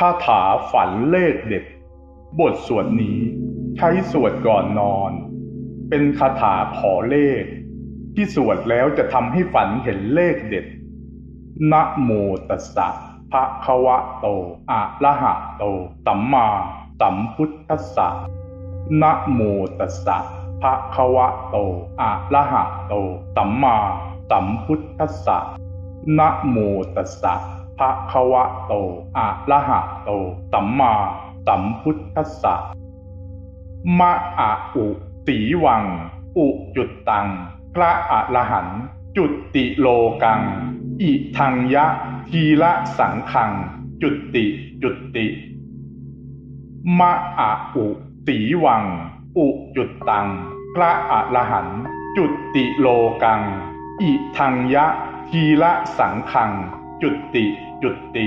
คาถาฝันเลขเด็ด บทสวดนี้ใช้สวดก่อนนอน เป็นคาถาขอเลข ที่สวดแล้วจะทำให้ฝันเห็นเลขเด็ด นะโมตัสสะภะคะวะโต อะระหะโต สัมมาสัมพุทธัสสะนะโมตัสสะภะคะวะโต อะระหะโต สัมมาสัมพุทธัสสะนะโมตัสสะ ภะคะวะโต อะระหะโต สัมมาสัมพุทธัสสะ มะอะอุสีวัง อุจุดตัง พระอรหันจุติโลกัง อิทังยะ ทีละสังคัง จุติ จุติ มะอะอุสีวัง อุจุดตัง พระอรหันจุติโลกัง อิทังยะ ทีละสังคัง จุติ จุติ